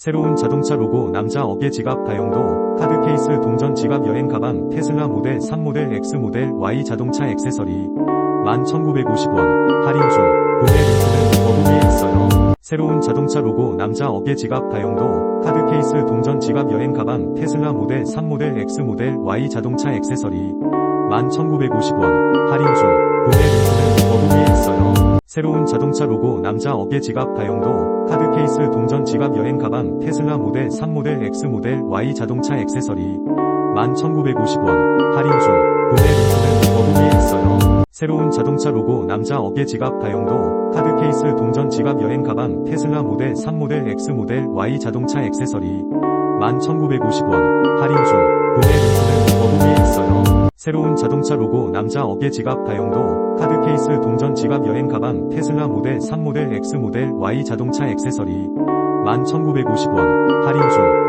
새로운 자동차 로고 남자 어깨 지갑 다용도 카드 케이스 동전 지갑 여행 가방 테슬라 모델 3 모델 X 모델 Y 자동차 액세서리. 11,950원. 할인 중. 구매 링크는 더보기에 있어요. 새로운 자동차 로고 남자 어깨 지갑 다용도 카드 케이스 동전 지갑 여행 가방 테슬라 모델 3 모델 X 모델 Y 자동차 액세서리. 11,950원. 할인 중. 구매 새로운 자동차 로고 남자 어깨 지갑 다용도 카드 케이스 동전 지갑 여행 가방 테슬라 모델 3 모델 X 모델 Y 자동차 액세서리. 11,950원. 할인 중. 구매 링크는 더보기에 있어요. 새로운 자동차 로고 남자 어깨 지갑 다용도 카드 케이스 동전 지갑 여행 가방 테슬라 모델 3 모델 X 모델 Y 자동차 액세서리. 11,950원. 할인 중 새로운 자동차 로고 남자 어깨 지갑 다용도 카드 케이스 동전 지갑 여행 가방 테슬라 모델 3 모델 X 모델 Y 자동차 액세서리. 11,950원. 할인 중